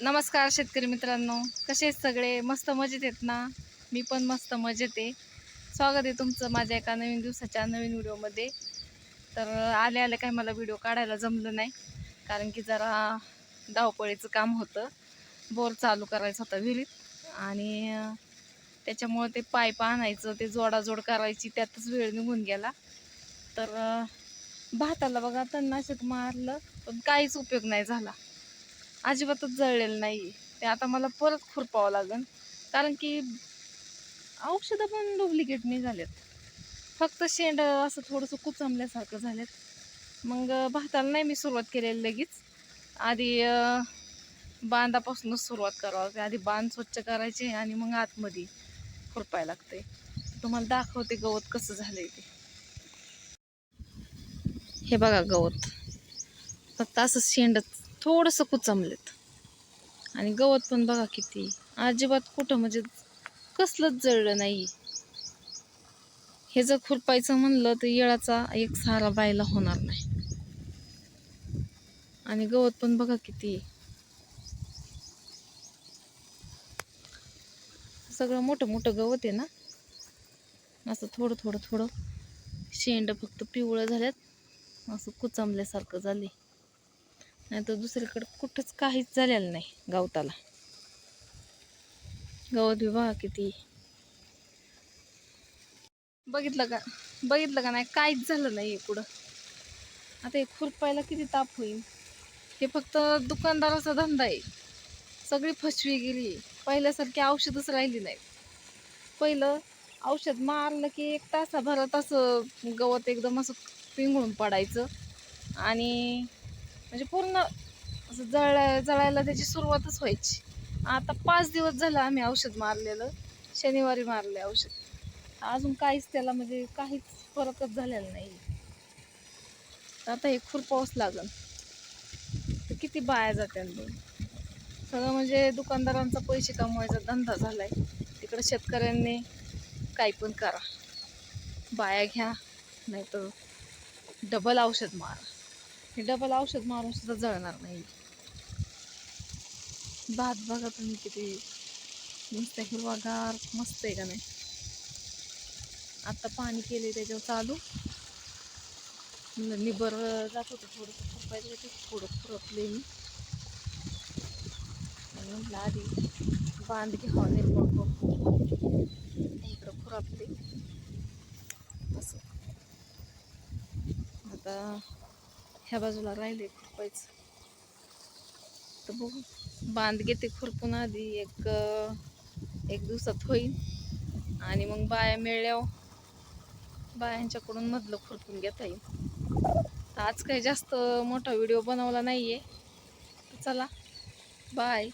नमस्कार शेतकरी मित्रांनो. कसे सगळे? मस्त मजेत आहेत ना? मी पण मस्त मजेत आहे. स्वागत आहे तुमचं माझ्या एका नवीन दिवसाच्या नवीन व्हिडिओमध्ये. तर आले आले काही मला व्हिडिओ काढायला जमलं नाही. कारण की जरा धावपळीचं काम होतं. बोर चालू करायचं होता विहिरीत. आणि त्याच्यामुळे त्याच्यामुळं ते पाईप आणायचं ते जोडाजोड करायची त्यातच वेळ निघून गेला. तर भाताला बघा तणनाशक मारलं पण काहीच उपयोग नाही झाला. अजिबातच जळलेलं नाही. ते आता मला परत खुरपावं लागेल कारण की औषधं पण डुप्लिकेट निघालेत फक्त शेंड असं थोडंसं कुचमल्यासारखं झालेत. मग भाताला नाही मी सुरुवात केलेली लगेच. आधी बांधापासूनच सुरुवात करावं लागते. आधी बांध स्वच्छ करायचे आणि मग आतमध्ये खुरपायला लागते. तुम्हाला दाखवते गवत कसं झालं ते. हे बघा गवत. फक्त असं शेंडच थोडंसं कुचमलेत आणि गवत पण बघा किती. अजिबात कुठं म्हणजे कसलंच जळलं नाही हे जर खुरपायचं म्हणलं तर येळाचा एक सारा बायला होणार नाही. आणि गवत पण बघा किती. सगळं मोठं मोठं गवत आहे ना. असं थोडं थोडं थोडं. शेंड फक्त पिवळं झाल्यात. असं कुचमल्यासारखं झाले नाही तर दुसरीकडं कुठंच काहीच झालेलं नाही गवताला. गवत विभाग किती बघितलं का? बघितलं का नाही? काहीच झालं नाही पुढं. आता हे खुरपायला किती ताप होईल. हे फक्त दुकानदाराचा धंदा आहे. सगळी फसवी गेली. पहिल्यासारखी औषधच राहिली नाही. पहिलं औषध मारलं की एक तासाभरात असं गवत एकदम असं पिंगळून पडायचं. आणि म्हणजे पूर्ण असं जळ जळायला त्याची सुरुवातच व्हायची. आता पाच दिवस झालं आम्ही औषध मारलेलं. शनिवारी मारले औषध. अजून काहीच त्याला म्हणजे काहीच फरकच झालेला नाही. तर आता हे खुरपावच लागल. तर किती बाया जात्या दोन सगळं म्हणजे दुकानदारांचा पैसे कमवायचा धंदा झालाय. तिकडे शेतकऱ्यांनी काही पण करा. बाया घ्या नाहीतर डबल औषध मारा. हे डबल औषध मारून सुद्धा जळणार नाही. भात बघा तुम्ही किती मस्त हिरवागार मस्त आहे का नाही? आता पाणी केले त्याच्यावर चालू. निबर जात होतं थोडंसं खुरपायचं ते थोडं खुरपले मी. आणि म्हटलं आधी बांध घ्यावा निर्मळ इकडं खुरपले. असं. आता ह्या बाजूला राहिले खुरपायचं. तर बघू. बांध घेते खुरपून आधी. एक एक दिवसात होईल. आणि मग बाया मिळल्यावर बायांच्याकडून मधलं खुरपून घेता येईल. तर आज काही जास्त मोठा व्हिडिओ बनवला नाही आहे चला. बाय.